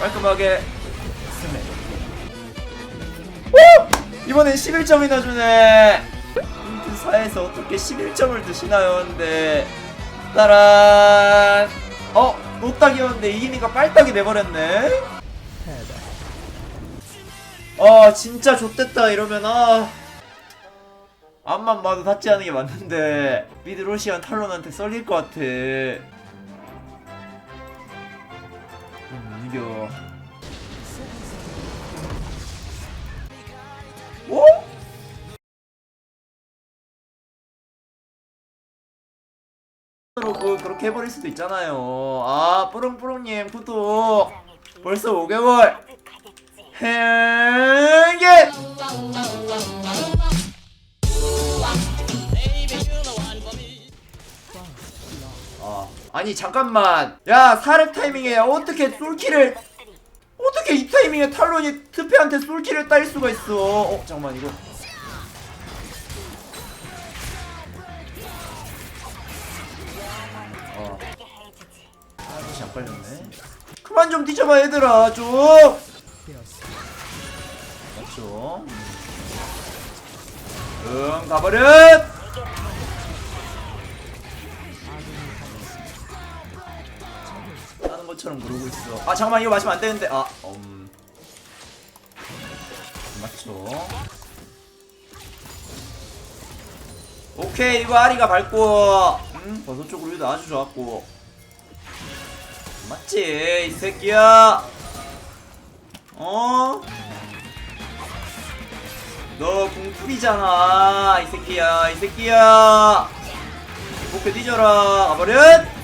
깔끔하게 오! 이번엔 11점이나 주네. 4에서 어떻게 11점을 드시나요? 근데 따란. 어? 노딱이었는데 이기니까 빨딱이 돼버렸네. 아 진짜 좆됐다 이러면. 아. 앞만 봐도 닿지 않은 게 맞는데 미드 로시안 탈론한테 썰릴 것 같아 이겨. 오? 로 그, 그렇게 해버릴 수도 있잖아요. 아 뿌릉뿌릉님 구독. 벌써 5개월. 행 아, 아니 잠깐만. 야 사렙 타이밍에 어떻게 솔킬을 어떻게 이 타이밍에 탈론이 트페한테 솔킬을 따일 수가 있어? 어 잠깐만 이거. 어. 아저씨 안 빨렸네. 그만 좀 뒤져봐 얘들아. 좀 맞죠? 응 가버릇 것처럼 그러고 있어. 아 잠깐만 이거 마시면 안 되는데. 아 음. 맞죠. 오케이 이거 아리가 밟고 음 버섯 쪽으로 유도 아주 좋았고 맞지 이 새끼야 어? 너 궁풀이잖아 이 새끼야 이 새끼야 목표 뒤져라 가버릇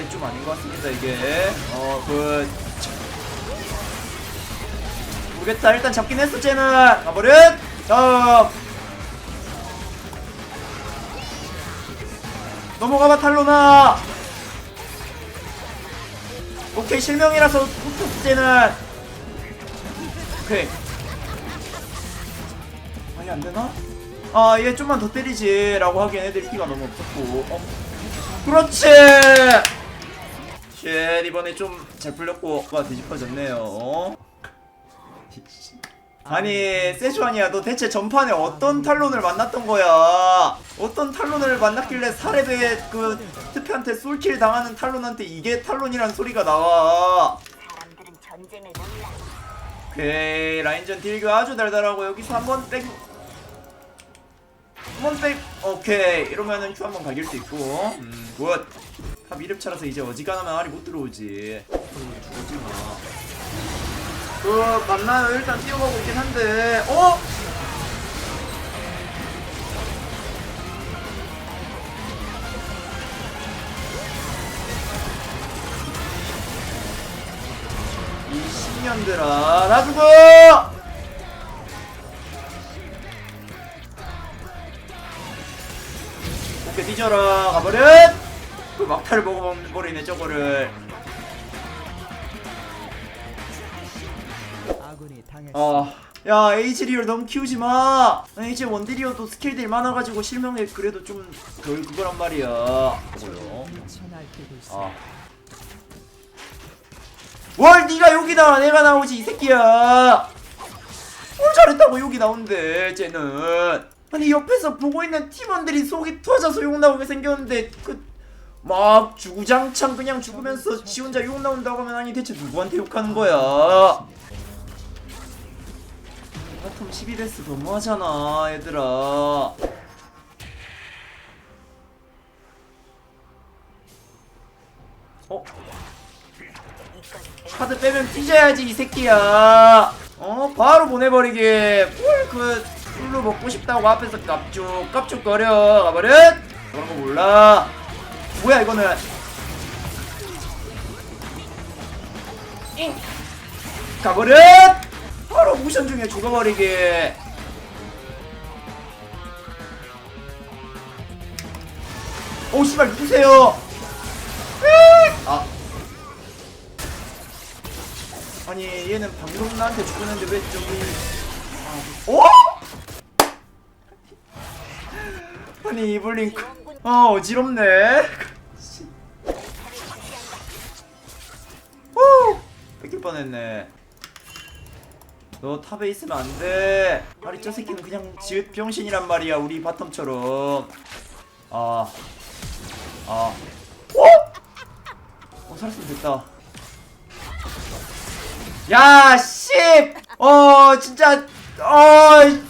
있긴 한데 좀 아닌 것 같습니다 이게. 어그 모르겠다. 일단 잡긴 했어 쟤는. 가버릇. 자. 넘어가봐 탈로나. 오케이 실명이라서 훅 쟤는. 오케이. 아니 안되나? 아얘 좀만 더 때리지. 라고 하기엔 애들 피가 너무 없었고. 어. 그렇지 쉣 이번에 좀 잘 풀렸고 가 뒤집어졌네요 어? 아니 세주아니야 너 대체 전판에 어떤 탈론을 만났던 거야 어떤 탈론을 만났길래 사렙의 그 트페한테 솔킬 당하는 탈론한테 이게 탈론이란 소리가 나와 몰라. 오케이 라인전 딜교 아주 달달하고 여기서 한번 백 한번 백 오케이 이러면은 큐 한번 갈길 수 있고 음굿 탑 2렙 차라서 이제 어지간하면 알이 못 들어오지 그러면 죽었지 뭐그 만나요 일단 뛰어가고 있긴 한데 어? 이 10년들아 나 죽어! 오케이 뒤져라 가버릇! 그 막타를 먹어버리네 저거를. 아, 야 H리얼 너무 키우지 마. 이제 원딜이어도 스킬들이 많아가지고 실명에 그래도 좀 덜 그거란 말이야. 뭐요? 아. 뭘 네가 여기다 내가 나오지 이 새끼야. 뭘 잘했다고 여기 나온대 쟤는. 아니 옆에서 보고 있는 팀원들이 속이 터져서 욕 나오게 생겼는데 그. 막 주구장창 그냥 죽으면서 지 혼자 욕 나온다고 하면 아니 대체 누구한테 욕하는 거야? 바텀 12데스 너무하잖아 얘들아 어? 카드 빼면 뒤져야지 이 새끼야 어? 바로 보내버리게 뭘그 술로 먹고 싶다고 앞에서 깝죽 깝죽거려 가버릇 그런 거 몰라 뭐야 이거는? 잉. 가버릇! 바로 모션 중에 죽어버리게 오 씨발 누구세요! 아. 아니 얘는 방금 나한테 죽었는데 왜 저기 아, 오? 아니 이블링 어 어지럽네 뻔했네 너 탑에 있으면 안돼 아니 저 새끼는 그냥 지읒 병신이란 말이야 우리 바텀처럼 아 아. 어? 어 살았으면 됐다 야 씨! 어 진짜 어쉣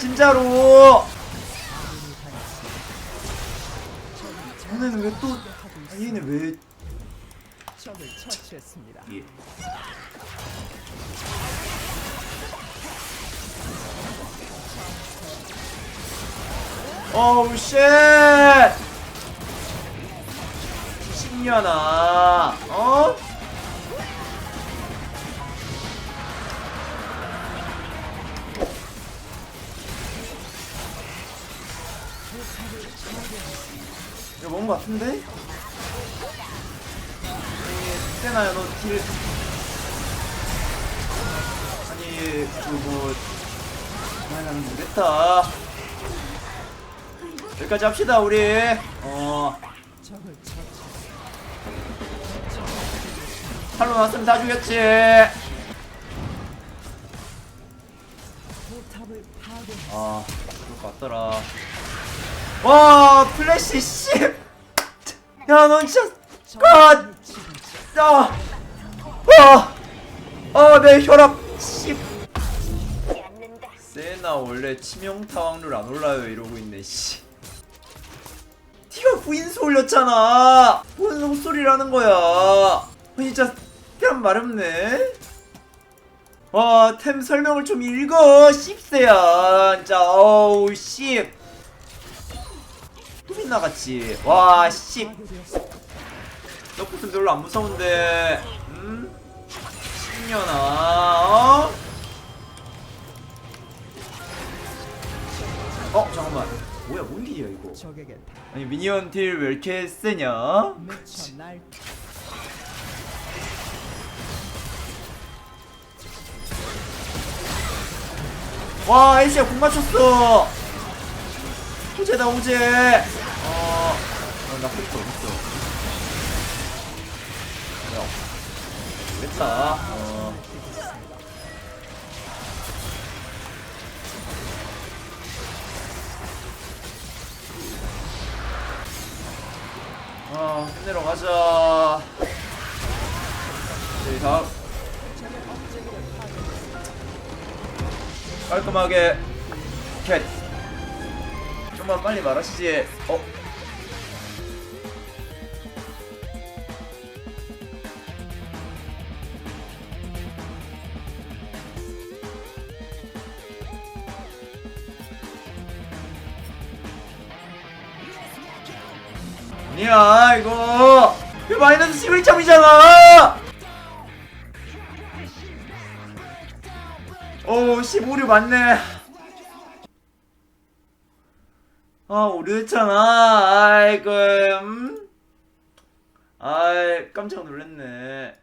진짜로 얘네는 왜또 아, 얘네 왜 적을 처치했습니다. 예. 어우 쉣! 신년아 어? 이거 뭔거 같은데? 세나야 너 딜. 아니 그뭐 아 나는 모르겠다. 여기까지 합시다 우리. 어. 팔로 나왔으면 다 죽였지. 아 그럴 것 같더라. 와 플래시 씨 야 넌 진짜 아 아, 아, 아, 내 혈압 씨. 세나 원래 치명타 확률 안 올라요 이러고 있네 씨. 티가 구인수 올렸잖아. 뭔 헛소리라는 거야. 아, 진짜 그냥 마렵네. 와, 템 설명을 좀 읽어, 씹새야. 진짜, 어우, 씹. 또 빗나갔지. 와, 씹. 파괴되었습니다. 너 같은 별로 안 무서운데, 음? 신년아, 어? 어, 잠깐만. 뭐야, 뭔 일이야, 이거? 아니, 미니언 딜 왜 이렇게 세냐? 와, 에이씨야, 공 맞췄어! 호재다, 호재! 어, 어, 나 크리스 어딨어? 야, 됐다. 어. 아, 끝내러 가자. 네, 다음. 깔끔하게 캣. 좀만 빨리 말하시지. 어? 아니야 이거. 이거 마이너스 11점이잖아. 오 15류 맞네. 아 오류했잖아. 아이고 음? 아이 깜짝 놀랐네